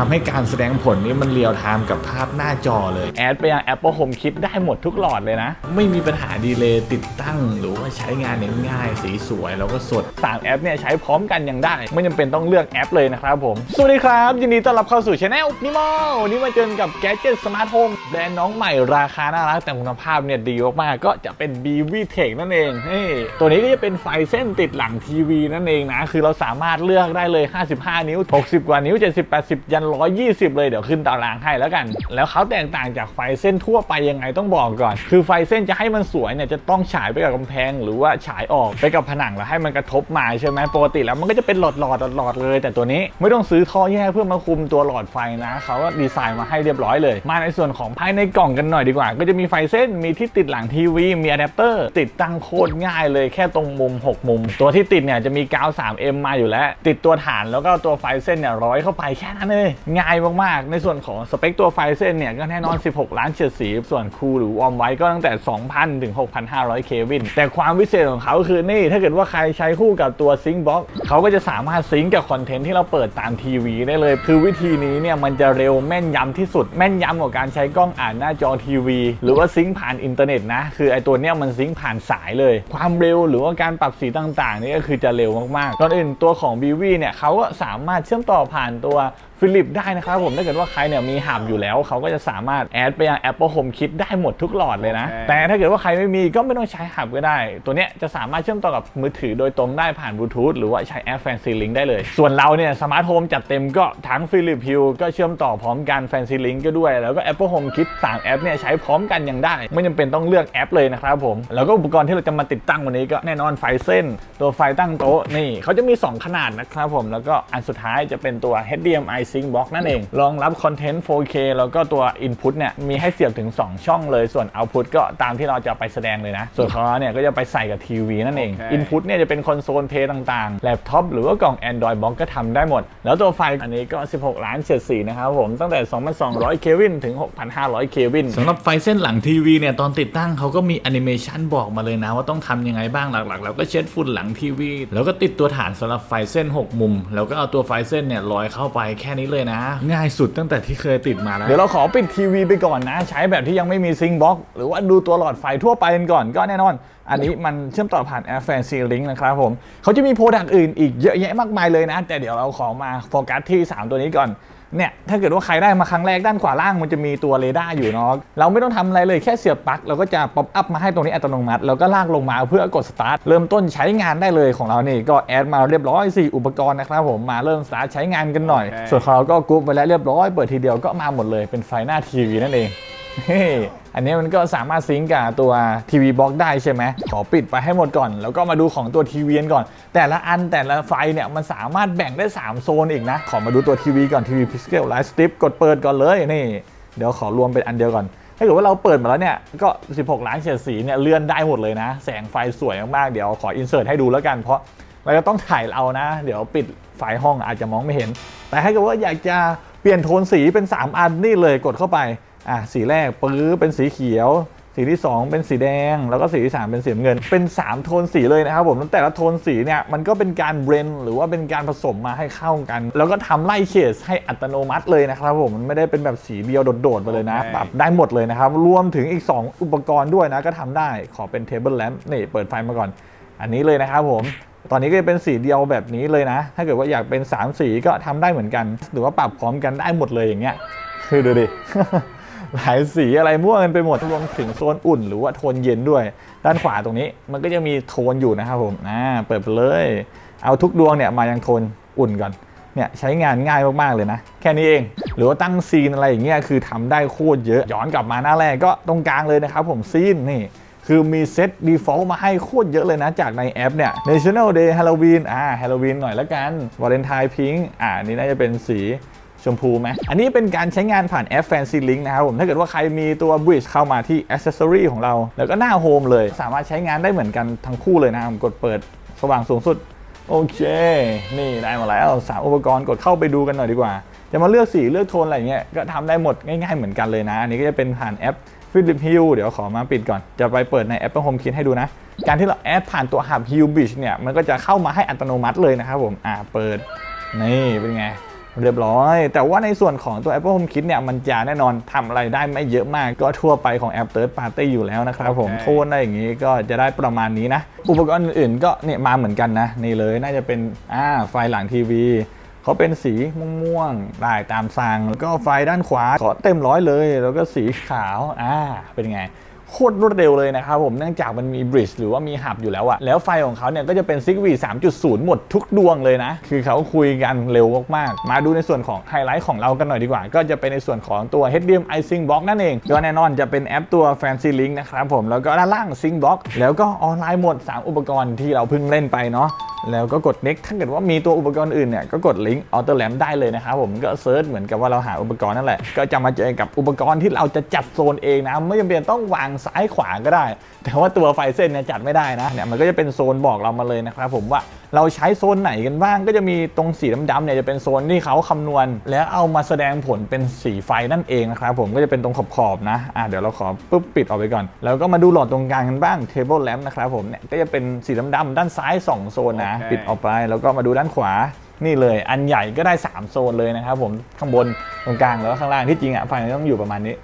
ทำให้การแสดงผลนี้มันเรียลไทม์กับภาพหน้าจอเลย แอดไปยัง Apple Home Kit ได้หมดทุกหลอดเลยนะ ไม่มีปัญหาดีเลย์ติดตั้ง หรือว่าใช้งานเนี่ยง่ายสีสวยแล้วก็สดต่างแอปเนี่ยใช้พร้อมกันยังได้ ไม่จำเป็นต้องเลือกแอปเลยนะครับผม สวัสดีครับ ยินดีต้อนรับเข้าสู่ช anel นิมอวันนี้มาเจอกับแกจิตสมาร์ทโฮมแบรนด์น้องใหม่ราคาน่ารักแต่คุณภาพเนี่ยดีมากๆก็จะเป็น BV Tech นั่นเองเฮ้ยตัวนี้ก็จะเป็นไฟเส้นติดหลังทีวีนั่นเองนะคือเราสามารถเลือกได้เลย 55 นิ้ว 60 กว่านิ้ว 70 80 ยัน120 เลยเดี๋ยวขึ้นตารางให้แล้วกัน แล้วเขาแตกต่างจากไฟเส้นทั่วไปยังไงต้องบอกก่อน คือไฟเส้นจะให้มันสวยเนี่ยจะต้องฉายไปกับกำแพง หรือว่าฉายออกไปกับผนังแล้วให้มันกระทบมาใช่ไหมปกติแล้วมันก็จะเป็นหลอดหลอดหลอดเลย แต่ตัวนี้ไม่ต้องซื้อท่อแยกเพื่อมาคุมตัวหลอดไฟนะเขาก็ดีไซน์มาให้เรียบร้อยเลย มาในส่วนของภายในกล่องกันหน่อยดีกว่า ก็จะมีไฟเส้นมีที่ติดหลังทีวีมีอะแดปเตอร์ติดตั้งโคตรง่ายเลยแค่ตรงมุม 6 มุม ตัวที่ติดเนี่ยจะมีกาว 3M มาอยู่แล้ว ติดตัวฐานแล้วก็ตัวไฟเส้นเนี่ยร้อยเข้าไปแค่นั้นเลยง่ายมากๆ ในส่วนของสเปคตัวไฟเส้นเนี่ยก็แน่นอน 16 ล้านเฉดสี ส่วนคูลหรือวอร์มไว้ก็ตั้งแต่ 2,000 ถึง 6,500 เควิน แต่ความพิเศษของเขาคือนี่ ถ้าเกิดว่าใครใช้คู่กับตัวซิงค์บ็อกเขาก็จะสามารถซิงค์กับคอนเทนต์ที่เราเปิดตามทีวีได้เลย คือวิธีนี้เนี่ยมันจะเร็วแม่นยำที่สุด แม่นยำกว่าการใช้กล้องอ่านหน้าจอทีวี หรือว่าซิงค์ผ่านอินเทอร์เน็ตนะ คือไอตัวเนี้ยมันซิงค์ผ่านสายเลย ความเร็วหรือว่าการปรับสีต่างๆนี่ก็คือจะเร็วมากๆก่อนอื่นตัวของ b ีวีเนี่ยเขาก็สามารถเชื่อมต่อผ่านตัว ฟิลิปได้นะครับผมถ้าเกิดว่าใครเนี่ยมีหับอยู่แล้ว เขาก็จะสามารถแอดไปยัง Apple Home Kit ได้หมดทุกหลอดเลยนะโอเคแต่ถ้าเกิดว่าใครไม่มีก็ไม่ต้องใช้หับก็ได้ ตัวเนี้ยจะสามารถเชื่อมต่อกับมือถือโดยตรงได้ผ่านบลูทูธหรือว่าใช้แอป Fancy Link ได้เลย ส่วนเราเนี่ยสมาร์ทโฮมจัดเต็มก็ทั้ง Philips Hue ก็เชื่อมต่อพร้อมกัน Fancy Link ก็ด้วย แล้วก็ Apple Home Kit ต่างแอปเนี่ยใช้พร้อมกันยังได้ ไม่จำเป็นต้องเลือกแอปเลยนะครับผมแล้วก็อุปกรณ์ที่เราจะมาติดตั้งวันนี้ก็แน่นอนไฟเส้น ตัวไฟตั้งโต๊ะนี่เขาจะมี 2 ขนาดนะครับผมแล้วก็อันสุดท้ายจะเป็นตัว HDMI Sync Box นั่นเอง รองรับคอนเทนต์ 4K แล้วก็ตัว Input เนี่ยมีให้เสียบถึง 2 ช่องเลย ส่วน Output ก็ตามที่เราจะไปแสดงเลยนะ ส่วนของเราเนี่ยก็จะไปใส่กับทีวีนั่นเองโอเค Input เนี่ยจะเป็นคอนโซลเพย์ต่างๆ แล็ปท็อปหรือว่ากล่อง Android Box ก็ทำได้หมด แล้วตัวไฟอันนี้ก็ 16 ล้านเฉดสีนะครับผม ตั้งแต่ 2,200 เควินถึง 6,500 เควินสำหรับไฟเส้นหลังทีวีเนี่ยตอนติดตั้งเขาก็มีแอนิเมชันบอกมาเลยนะว่าต้องทำยังไงบ้างหลักๆแล้วก็เช็ดฝุ่นหลังทีวีแล้วก็ติดตัวฐานสำหรับไฟเส้น 6 มุม แล้วก็เอาตัวไฟเส้นเนี่ยลอยเข้าไปแค่นี้เลยนะ ง่ายสุดตั้งแต่ที่เคยติดมาแล้ว เดี๋ยวเราขอปิดทีวีไปก่อนนะ ใช้แบบที่ยังไม่มีซิงค์บล็อกหรือว่าดูตัวหลอดไฟทั่วไปกันก่อนก็แน่นอน อันนี้มันเชื่อมต่อผ่าน Air Fan Seal Link นะครับผมเขาจะมีโปรดักต์อื่นอีกเยอะแยะมากมายเลยนะ แต่เดี๋ยวเราขอมาโฟกัสที่ 3 ตัวนี้ก่อน เนี่ยถ้าเกิดว่าใครได้มาครั้งแรกด้านขวาล่างมันจะมีตัวเรดาร์อยู่เนาะเราไม่ต้องทำอะไรเลยแค่เสียบปลั๊กเราก็จะป๊อปอัพมาให้ตรงนี้อัตโนมัติแล้วก็ลากลงมาเพื่อกดสตาร์ทเริ่มต้นใช้งานได้เลยของเรานี่ก็แอดมาเรียบร้อยสี่อุปกรณ์นะครับผมมาเริ่มสตาร์ทใช้งานกันหน่อยโอเคส่วนของเราก็กรุ๊ปไปแล้วเรียบร้อยเปิดทีเดียวก็มาหมดเลยเป็นไฟหน้าทีวีนั่นเอง เฮ้ยอันนี้มันก็สามารถซิงกับตัวทีวีบล็อกได้ใช่ไหมขอปิดไปให้หมดก่อน แล้วก็มาดูของตัวทีวีกันก่อน แต่ละอันแต่ละไฟเนี่ยมันสามารถแบ่งได้ 3 โซนอีกนะ ขอมาดูตัวทีวีก่อนทีวีพิสเกลไลท์สติปกดเปิดก่อนเลยนี่ เดี๋ยวขอรวมเป็นอันเดียวก่อนถ้าเกิดว่าเราเปิดมาแล้วเนี่ยก็ 16 ล้านเฉดสีเนี่ยเลื่อนได้หมดเลยนะ แสงไฟสวยมากๆเดี๋ยวขออินเสิร์ตให้ดูแล้วกันเพราะเราจะต้องถ่ายเอานะ เดี๋ยวปิดไฟห้องอาจจะมองไม่เห็น แต่ถ้าเกิดว่าอยากจะเปลี่ยนโทนสีเป็น 3 อันนี่เลยกดเข้าไป อะสีแรกปื้อเป็นสีเขียว สีที่ 2 เป็นสีแดง แล้วก็สีที่ 3 เป็นสีน้ำเงิน เป็น 3 โทนสีเลยนะครับผมแล้วแต่ละโทนสีเนี่ยมันก็เป็นการเบรนหรือว่าเป็นการผสมมาให้เข้ากัน แล้วก็ทำไล่เฉดให้อัตโนมัติเลยนะครับผมมันไม่ได้เป็นแบบสีเดียวโดดๆไปเลยนะโอเคปรับได้หมดเลยนะครับรวมถึงอีก 2 อุปกรณ์ด้วยนะก็ทำได้ขอเป็นเทเบิลแลมป์นี่เปิดไฟมาก่อน อันนี้เลยนะครับผมตอนนี้ก็จะเป็นสีเดียวแบบนี้เลยนะ ถ้าเกิดว่าอยากเป็น 3 สีก็ทำได้เหมือนกัน หรือว่าปรับพร้อมกันได้หมดเลยอย่างเงี้ยคือดูดิ หลายสีอะไรมั่วกันไปหมดรวมถึงโซนอุ่นหรือว่าโทนเย็นด้วย ด้านขวาตรงนี้มันก็จะมีโทนอยู่นะครับผมอ่าเปิดไปเลย เอาทุกดวงเนี่ยมายังโทนอุ่นก่อนเนี่ยใช้งานง่ายมากๆเลยนะ แค่นี้เอง หรือว่าตั้งซีนอะไรอย่างเงี้ยคือทำได้โคตรเยอะ ย้อนกลับมาหน้าแรกก็ตรงกลางเลยนะครับผมซีนนี่คือมีเซต default มาให้โคตรเยอะเลยนะจากในแอปเนี่ย National Day Halloween อ่า Halloween หน่อยละกัน Valentine Pink อ่านี่น่าจะเป็นสี ชมพูไหมอันนี้เป็นการใช้งานผ่านแอป Fancy Link นะครับผม ถ้าเกิดว่าใครมีตัว Bridge เข้ามาที่ Accessory ของเรา แล้วก็หน้า Home เลย สามารถใช้งานได้เหมือนกันทั้งคู่เลยนะครับกดเปิดสว่างสูงสุด โอเค นี่ได้มาแล้วสามอุปกรณ์กดเข้าไปดูกันหน่อยดีกว่า จะมาเลือกสีเลือกโทนอะไรเงี้ยก็ทำได้หมดง่ายๆเหมือนกันเลยนะ อันนี้ก็จะเป็นผ่านแอป Philip Hue เดี๋ยวขอมาปิดก่อน จะไปเปิดใน Apple Home Kit ให้ดูนะ การที่เราแอดผ่านตัว Hub Hue Bridge เนี่ยมันก็จะเข้ามาให้อัตโนมัติเลยนะครับผมอ่าเปิดนี่เป็นไง เรียบร้อย แต่ว่าในส่วนของตัว Apple Home Kit เนี่ยมันจะแน่นอนทำอะไรได้ไม่เยอะมากก็ทั่วไปของแอป Third Party อยู่แล้วนะครับผมโอเคโทนอะไรอย่างงี้ก็จะได้ประมาณนี้นะ อุปกรณ์อื่นๆก็เนี่ยมาเหมือนกันนะ นี่เลยน่าจะเป็นอ่าไฟหลังทีวีเขาเป็นสีม่วงๆได้ตามสั่งแล้วก็ไฟด้านขวาขอเต็มร้อยเลย แล้วก็สีขาวอ่าเป็นไง โคตรรวดเร็วเลยนะครับผมเนื่องจากมันมีบริดจ์หรือว่ามีหับอยู่แล้วอะแล้วไฟของเขาเนี่ยก็จะเป็น z i g b e 3.0 หมดทุกดวงเลยนะ คือเขาคุยกันเร็วมากๆ มาดูในส่วนของไฮไลท์ของเรากันหน่อยดีกว่า ก็จะเป็นในส่วนของตัว HDMI Sync Box นั่นเองก็แน่นอนจะเป็นแอปตัว Fancy Link นะครับผมแล้วก็ด้านล่าง Sync Box แล้วก็ออนไลน์หมด 3 อุปกรณ์ที่เราเพิ่งเล่นไปเนาะแล้วก็กด next ถ้าเกิดว่ามีตัวอุปกรณ์อื่นเนี่ยก็กดลิงก์ auto lamp ได้เลยนะครับผมก็เซิร์ชเหมือนกับว่าเราหาอุปกรณ์นั่นแหละ ก็จะมาเจอกับอุปกรณ์ที่เราจะจัดโซนเองนะ ไม่จำเป็นต้องวางซ้ายขวาก็ได้ แต่ว่าตัวไฟเส้นเนี่ยจัดไม่ได้นะเนี่ยมันก็จะเป็นโซนบอกเรามาเลยนะครับผมว่า เราใช้โซนไหนกันบ้าง ก็จะมีตรงสีดำๆเนี่ยจะเป็นโซนที่เขาคำนวณ แล้วเอามาแสดงผลเป็นสีไฟนั่นเองนะครับผมก็จะเป็นตรงขอบๆนะอะเดี๋ยวเราขอปุ๊บปิดออกไปก่อน แล้วก็มาดูหลอดตรงกลางกันบ้าง table lamp นะครับผมเนี่ยก็จะเป็นสีดำๆด้านซ้ายสองโซนนะโอเคปิดออกไปแล้วก็มาดูด้านขวานี่เลยอันใหญ่ก็ได้ 3 โซนเลยนะครับผมข้างบนตรงกลางแล้วก็ข้างล่างที่จริงอะไฟมันต้องอยู่ประมาณนี้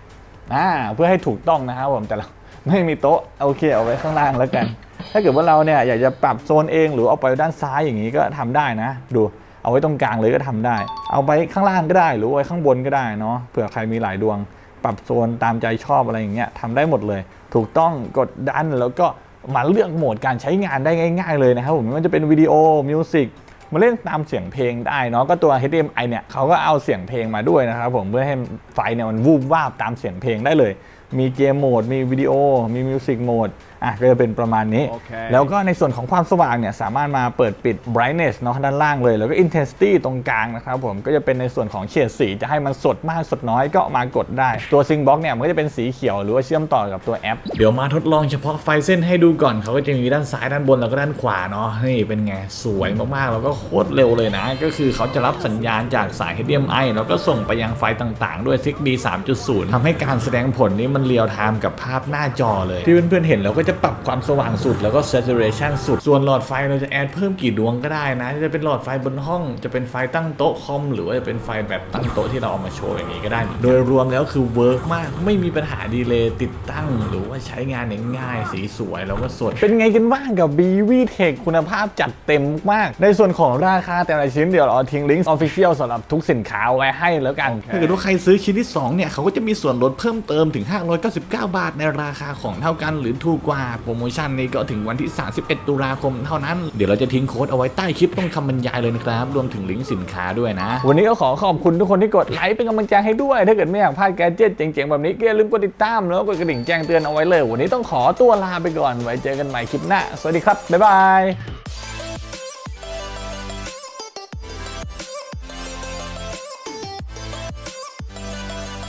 อ่าเพื่อให้ถูกต้องนะครับผมแต่เรา ไม่มีโต๊ะโอเคเอาไว้ข้างล่างแล้วกัน ถ้าเกิดว่าเราเนี่ยอยากจะปรับโซนเองหรือเอาไปด้านซ้ายอย่างนี้ก็ทำได้นะ ดูเอาไว้ตรงกลางเลยก็ทำได้ เอาไปข้างล่างก็ได้ หรือไว้ข้างบนก็ได้เนาะเผื่อใครมีหลายดวง ปรับโซนตามใจชอบอะไรอย่างเงี้ยทำได้หมดเลย ถูกต้องกดดันแล้วก็มาเลือกโหมดการใช้งานได้ง่าย ๆ เลยนะครับผมไม่ว่าจะเป็นวิดีโอมิวสิกมาเล่นตามเสียงเพลงได้เนาะก็ตัว HDMI เนี่ยเขาก็เอาเสียงเพลงมาด้วยนะครับผมเพื่อให้ไฟเนี่ยมันวูบวาบตามเสียงเพลงได้เลยมีเกมโหมด มีวิดีโอ มีมิวสิกโหมด อะก็จะเป็นประมาณนี้โอเคแล้วก็ในส่วนของความสว่างเนี่ยสามารถมาเปิดปิด brightness เนาะด้านล่างเลย แล้วก็ intensity ตรงกลางนะครับผมก็จะเป็นในส่วนของเฉดสีจะให้มันสดมากสดน้อยก็มากดได้ ตัว Sync Box เนี่ยมันก็จะเป็นสีเขียวหรือว่าเชื่อมต่อกับตัวแอป เดี๋ยวมาทดลองเฉพาะไฟเส้นให้ดูก่อนเขาก็จะมีด้านซ้ายด้านบนแล้วก็ด้านขวาเนาะนี่เป็นไงสวยมากๆแล้วก็โคตรเร็วเลยนะ ก็คือเขาจะรับสัญญาณจากสาย HDMI แล้วก็ส่งไปยังไฟต่างๆ ด้วย ZigBee 3.0ทำให้การแสดงผลนี้มันเรียลไทม์กับภาพหน้าจอเลยที่เพื่อนๆเห็นเราก็จะปรับความสว่างสุดแล้วก็ saturation สุด ส่วนหลอดไฟเราจะแอดเพิ่มกี่ดวงก็ได้นะ จะเป็นหลอดไฟบนห้อง จะเป็นไฟตั้งโต๊ะคอม หรือว่าจะเป็นไฟแบบตั้งโต๊ะที่เราเอามาโชว์อย่างนี้ก็ได้ โดยรวมแล้วคือเวิร์กมาก ไม่มีปัญหาดีเลย์ติดตั้ง หรือว่าใช้งานเนี่ยง่ายสีสวยแล้วก็สด เป็นไงกันบ้างกับ BV Tech คุณภาพจัดเต็มมาก ในส่วนของราคาแต่ละชิ้นเดี๋ยวเราทิ้งลิงก์ Official สำหรับทุกสินค้าไว้ให้แล้วกันถ้าเกิดว่าใครซื้อชิ้นที่2เนี่ยเขาก็จะมีส่วนลดเพิ่มเติมถึง 599 บาทในราคาของเท่ากันหรือถูกกว่าโปรโมชั่นนี้ก็ถึงวันที่ 31 ตุลาคมเท่านั้น เดี๋ยวเราจะทิ้งโค้ดเอาไว้ใต้คลิปต้องคำบรรยายเลยนะครับ รวมถึงลิงก์สินค้าด้วยนะ วันนี้ก็ขอขอบคุณทุกคนที่กดไลค์เป็นกำลังใจให้ด้วย ถ้าเกิดไม่อยากพลาดแกดเจิตเจ๋งๆ แบบนี้ก็อย่าลืมกดติดตามแล้วกดกระดิ่งแจ้งเตือนเอาไว้เลย วันนี้ต้องขอตัวลาไปก่อนไว้เจอกันใหม่คลิปหน้า สวัสดีครับบ๊ายบาย